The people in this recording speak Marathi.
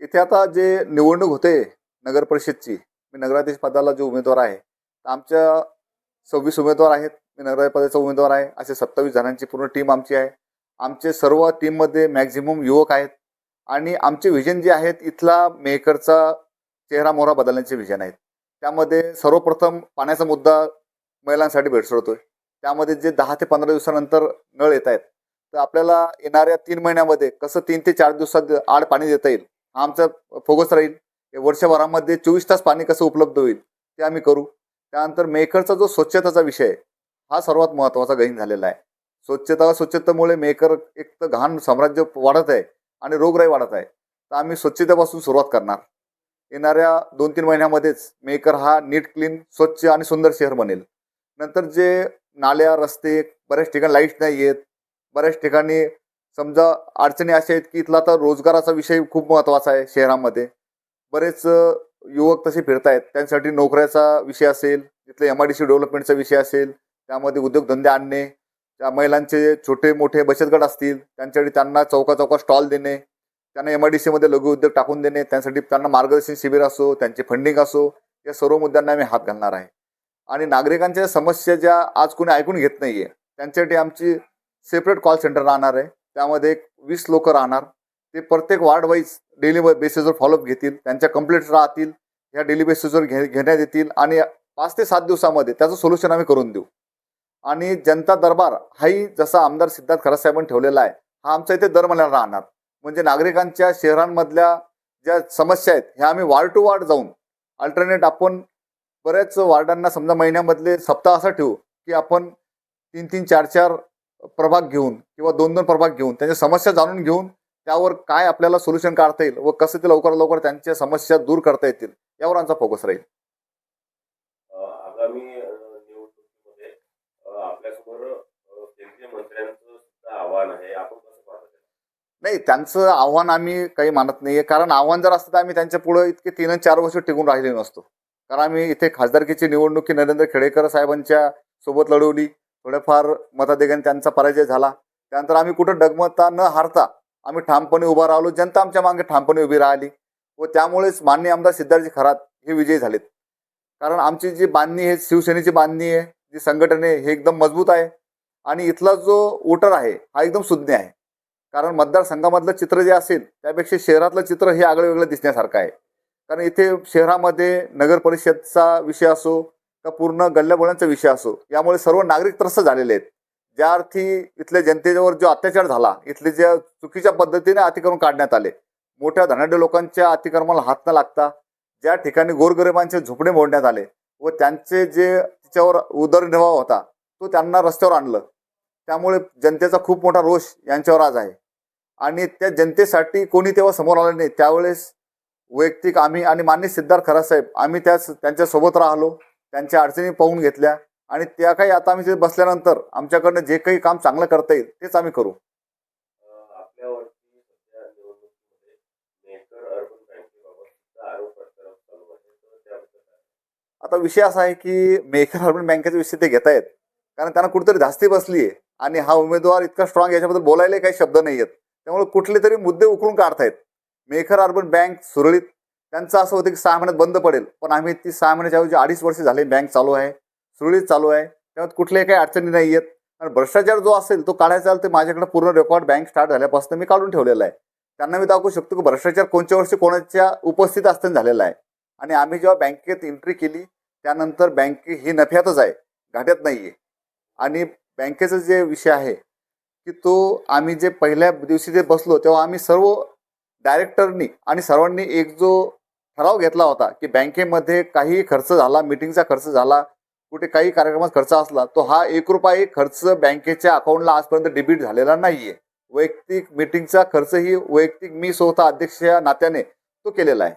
इथे आता जे निवडणूक होते नगर परिषदची मी नगराध्यक्ष पदाला जो उमेदवार आहे आमच्या सव्वीस उमेदवार आहेत मी नगराध्यक्ष पदाचा उमेदवार आहे असे सत्तावीस जणांची पूर्ण टीम आमची आहे. आमचे सर्व टीममध्ये मॅक्झिमम युवक आहेत आणि आमचे व्हिजन जे आहेत इथला मेहकरचा चेहरा मोहरा बदलण्याचे व्हिजन आहेत. त्यामध्ये सर्वप्रथम पाण्याचा मुद्दा महिलांसाठी भेडसळतोय त्यामध्ये जे दहा ते पंधरा दिवसानंतर नळ येत आहेत तर आपल्याला येणाऱ्या तीन महिन्यामध्ये कसं तीन ते चार दिवसात आड पाणी देता येईल? हा फोकस राहील. वर्षभरामध्ये चोवीस तास पाणी कसं उपलब्ध होईल ते आम्ही करू. त्यानंतर मेकरचा जो स्वच्छताचा विषय आहे हा सर्वात महत्त्वाचा गहीण झालेला आहे. स्वच्छता स्वच्छतेमुळे मेकर एक तर घाण साम्राज्य वाढत आहे आणि रोगराई वाढत आहे. तर आम्ही स्वच्छतेपासून सुरुवात करणार. येणाऱ्या दोन तीन महिन्यामध्येच मेकर हा नीट क्लीन स्वच्छ आणि सुंदर शहर बनेल. नंतर जे नाल्या रस्ते बऱ्याच ठिकाणी लाइट नाही आहेत बऱ्याच ठिकाणी समजा अडचणी अशा आहेत की इथला आता रोजगाराचा विषय खूप महत्त्वाचा आहे शहरामध्ये. बरेच युवक तसे फिरत आहेत त्यांसाठी नोकऱ्याचा विषय असेल तिथले एम आय डी सी डेव्हलपमेंटचा विषय असेल त्यामध्ये उद्योगधंदे आणणे त्या महिलांचे छोटे मोठे बचत गट असतील त्यांच्यासाठी त्यांना चौका चौका स्टॉल देणे त्यांना एम आय डी सीमध्ये लघु उद्योग टाकून देणे त्यांसाठी त्यांना मार्गदर्शन शिबिर असो त्यांचे फंडिंग असो या सर्व मुद्द्यांना आम्ही हात घालणार आहे. आणि नागरिकांच्या समस्या ज्या आज कोणी ऐकून घेत नाही आहे त्यांच्यासाठी आमची सेपरेट कॉल सेंटर राहणार आहे. त्यामध्ये एक वीस लोक राहणार. ते प्रत्येक वार्ड वाईज डेली बेसिसवर फॉलोअप घेतील. त्यांच्या कंप्लेंट्स राहतील. ह्या डेली बेसिसवर घे घेण्यात येतील. आणि पाच ते सात दिवसामध्ये त्याचं सोल्युशन आम्ही करून देऊ. आणि जनता दरबार हाही जसा आमदार सिद्धार्थ खरात साहेबांनी ठेवलेला आहे हा आमचा इथे दर महिन्याला राहणार. म्हणजे नागरिकांच्या शहरांमधल्या ज्या समस्या आहेत ह्या आम्ही वार्ड टू वार्ड जाऊन अल्टरनेट आपण बऱ्याच वार्डांना समजा महिन्यामधले सप्ताह असा ठेवू की आपण तीन तीन चार चार प्रभाग घेऊन किंवा दोन दोन प्रभाग घेऊन त्यांच्या समस्या जाणून घेऊन त्यावर काय आपल्याला सोल्युशन काढता येईल व कसं ते लवकर लवकर त्यांच्या समस्या दूर करता येतील यावर आमचा फोकस राहील. आगामी निवडणुकीमध्ये आपल्यासमोर केंद्रीय मंत्र्यांचं आव्हान आहे. आपण? नाही त्यांचं आव्हान आम्ही काही मानत नाहीये. कारण आव्हान जर असतं तर आम्ही त्यांच्या पुढे इतके तीन चार वर्ष टिकून राहिले नसतो. कारण आम्ही इथे खासदारकीची निवडणुकी नरेंद्र खेडेकर साहेबांच्या सोबत लढवली थोड्याफार मताधिकाने त्यांचा पराजय झाला. त्यानंतर आम्ही कुठं डगमता न हारता आम्ही ठामपणे उभा राहिलो. जनता आमच्या मागे ठामपणे उभी राहिली व त्यामुळेच मान्य आमदार सिद्धार्थजी खरात हे विजयी झालेत. कारण आमची जी बांधणी आहे शिवसेनेची बांधणी आहे जी संघटन आहे हे एकदम मजबूत आहे आणि इथला जो वोटर आहे हा एकदम सुज्ञ आहे. कारण मतदारसंघामधलं चित्र जे असेल त्यापेक्षा शहरातलं चित्र हे आगळं वेगळं दिसण्यासारखं आहे. कारण इथे शहरामध्ये नगर परिषदचा विषय असो का पूर्ण गल्ल्याबोळ्यांचा विषय असो. यामुळे सर्व नागरिक त्रस्त झालेले आहेत. ज्या अर्थी इथल्या जनतेवर जो अत्याचार झाला इथले ज्या चुकीच्या पद्धतीने अतिक्रमण काढण्यात आले मोठ्या धनाढ्य लोकांच्या अतिक्रमाला हात न लागता ज्या ठिकाणी गोरगरिबांचे झोपडे मोडण्यात आले व त्यांचे जे तिच्यावर उदरनिर्वाह होता तो त्यांना रस्त्यावर आणलं. त्यामुळे जनतेचा खूप मोठा रोष यांच्यावर आज आहे. आणि त्या जनतेसाठी कोणी तेव्हा समोर आलं नाही त्यावेळेस वैयक्तिक आम्ही आणि मान्य सिद्धार्थ खरासाहेब आम्ही त्याच त्यांच्यासोबत राहिलो. त्यांच्या अडचणी पाहून घेतल्या आणि त्या काही आता आम्ही तिथे बसल्यानंतर आमच्याकडनं जे काही काम चांगलं करता येईल तेच आम्ही करू. आता विषय असा आहे की मेकर अर्बन बँकेच्या विषय ते घेत आहेत. कारण त्यांना कुठेतरी धास्ती बसली आहे आणि हा उमेदवार इतका स्ट्रॉंग याच्याबद्दल बोलायला काही शब्द नाही आहेत त्यामुळे कुठले तरी मुद्दे उकळून काढतायत. मेकर अर्बन बँक सुरळीत त्यांचं असं होतं की सहा महिन्यात बंद पडेल. पण आम्ही ती सहा महिन्याच्या ऐवजी अडीच वर्ष झाले बँक चालू आहे सुरळीत चालू आहे. त्यामुळे कुठल्याही काही अडचणी नाही आहेत आणि भ्रष्टाचार जो असेल तो काढायचा असेल तर माझ्याकडे पूर्ण रेकॉर्ड बँक स्टार्ट झाल्यापासून मी काढून ठेवलेला आहे. त्यांना मी दाखवू शकतो की भ्रष्टाचार कोणत्या वर्षी कोणाच्या उपस्थित असताना झालेला आहे. आणि आम्ही जेव्हा बँकेत एंट्री केली त्यानंतर बँक ही नफ्यातच आहे घाट्यात नाही आहे आणि बँकेचा जे विषय आहे की तो आम्ही जे पहिल्या दिवशी जे बसलो तेव्हा आम्ही सर्व डायरेक्टरनी आणि सर्वांनी एक जो ठराव घेतला होता की बँकेमध्ये काही खर्च झाला मिटिंगचा खर्च झाला कुठे काही कार्यक्रमात खर्च असला तो हा एक रुपया खर्च बँकेच्या अकाउंटला आजपर्यंत डेबिट झालेला नाहीये. वैयक्तिक मिटिंगचा खर्चही वैयक्तिक मी स्वतः अध्यक्ष या नात्याने तो केलेला आहे.